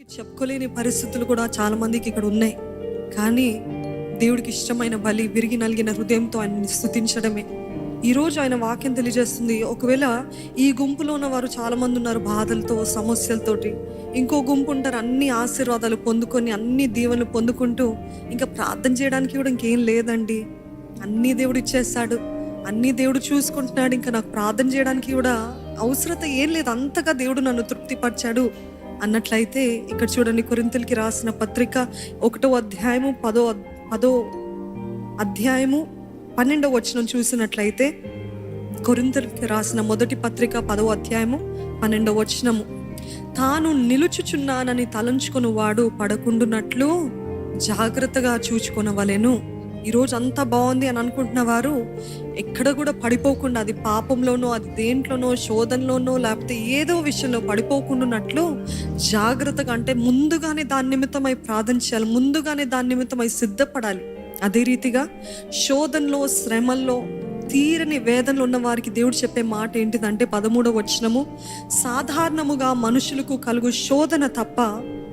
చెప్పుకోలేని పరిస్థితులు కూడా చాలా మందికి ఇక్కడ ఉన్నాయి. కానీ దేవుడికి ఇష్టమైన బలి విరిగి నలిగిన హృదయంతో ఆయన్ని స్థుతించడమే. ఈరోజు ఆయన వాక్యం తెలియజేస్తుంది. ఒకవేళ ఈ గుంపులో ఉన్న వారు చాలా మంది ఉన్నారు బాధలతో సమస్యలతోటి. ఇంకో గుంపు ఉంటారు అన్ని ఆశీర్వాదాలు పొందుకొని అన్ని దీవెనలు పొందుకుంటూ ఇంకా ప్రార్థన చేయడానికి కూడా ఇంకేం లేదండి. అన్ని దేవుడు ఇచ్చేస్తాడు అన్ని దేవుడు చూసుకుంటున్నాడు. ఇంకా నాకు ప్రార్థన చేయడానికి కూడా అవసరత ఏం లేదు. అంతగా దేవుడు నన్ను తృప్తిపరిచాడు. అన్నట్లయితే ఇక్కడ చూడండి కొరింతలకి రాసిన పత్రిక ఒకటో అధ్యాయము పదో పదో అధ్యాయము పన్నెండవ వచనం చూసినట్లయితే కొరింతలకి రాసిన మొదటి పత్రిక పదో అధ్యాయము పన్నెండవ వచనము. తాను నిలుచుచున్నానని తలంచుకొని వాడు పడకుండునట్లు జాగ్రత్తగా చూచుకొనవలెను. ఈరోజు అంతా బాగుంది అని అనుకుంటున్న వారు ఎక్కడ కూడా పడిపోకుండా అది పాపంలోనో అది దేంట్లోనో శోధనలోనో లేకపోతే ఏదో విషయంలో పడిపోకుండానట్లు జాగ్రత్తగా అంటే ముందుగానే దాని నిమిత్తమై ప్రార్థన చేయాలి ముందుగానే దాని నిమిత్తమై సిద్ధపడాలి. అదే రీతిగా శోధనలో శ్రమల్లో తీరని వేదనలు ఉన్న వారికి దేవుడు చెప్పే మాట ఏంటిదంటే పదమూడవ వచనము సాధారణముగా మనుషులకు కలుగు శోధన తప్ప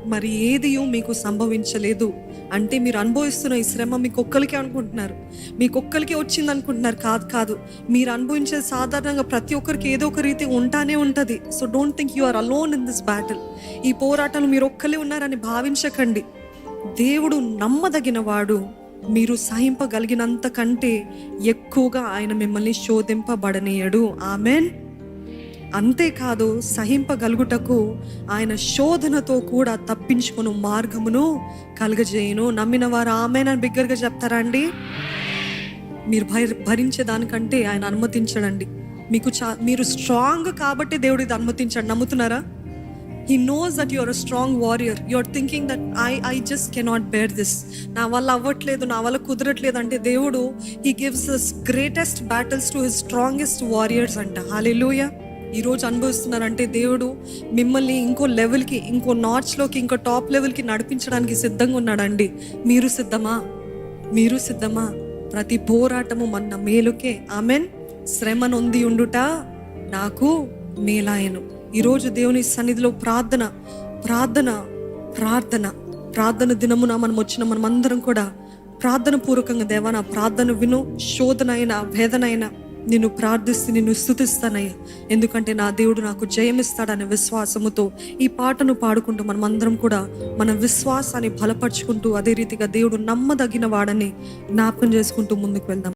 మరి ఏది మీకు సంభవించలేదు అంటే మీరు అనుభవిస్తున్న ఈ శ్రమ మీకు ఒక్కరికే అనుకుంటున్నారు. మీకు ఒక్కరికే వచ్చింది అనుకుంటున్నారు కాదు కాదు. మీరు అనుభవించేది సాధారణంగా ప్రతి ఒక్కరికి ఏదో ఒక రీతి ఉంటానే ఉంటుంది. So don't think you are alone in this battle ఈ పోరాటంలో మీరు ఒక్కలే ఉన్నారని భావించకండి. దేవుడు నమ్మదగిన వాడు మీరు సహింపగలిగినంత కంటే ఎక్కువగా ఆయన మిమ్మల్ని శోధింపబడనీయడు. ఆమెన్. అంతేకాదు సహింపగలుగుటకు ఆయన శోధనతో కూడా తప్పించుకుని మార్గమును కలుగజేయును. నమ్మిన వారు ఆమెనని బిగ్గరగా చెప్తారా అండి? మీరు భరి భరించేదానికంటే ఆయన అనుమతించడండి. మీకు చా మీరు స్ట్రాంగ్ కాబట్టి దేవుడు ఇది అనుమతించాడు. నమ్ముతున్నారా? He knows that your uh strong warrior your thinking that I I just cannot bear this నా వల్ల అవ్వట్లేదు నా వల్ల కుదరట్లేదు అంటే దేవుడు he gives this greatest battles to his strongest warriors అంట. హాలెలూయ ఈరోజు అనుభవిస్తున్నారంటే దేవుడు మిమ్మల్ని ఇంకో లెవెల్కి ఇంకో నాట్స్లోకి ఇంకో టాప్ లెవెల్కి నడిపించడానికి సిద్ధంగా ఉన్నాడండి. మీరు సిద్ధమా? మీరు సిద్ధమా? ప్రతి పోరాటము మన మేలుకే. ఆమెన్. శ్రమ నొంది ఉండుట నాకు మేలాయను ఈరోజు దేవుని సన్నిధిలో ప్రార్థన ప్రార్థన ప్రార్థన ప్రార్థన దినమున మనం వచ్చిన మనమందరం కూడా ప్రార్థన పూర్వకంగా దేవా నా ప్రార్థన విను. శోధన వేదనైనా నిన్ను ప్రార్థిస్తూ నిన్ను స్థుతిస్తానయ్యా. ఎందుకంటే నా దేవుడు నాకు జయమిస్తాడనే విశ్వాసముతో ఈ పాటను పాడుకుంటూ మనం అందరం కూడా మన విశ్వాసాన్ని బలపరుచుకుంటూ అదే రీతిగా దేవుడు నమ్మదగిన వాడని జ్ఞాపకం చేసుకుంటూ ముందుకు వెళ్దాం.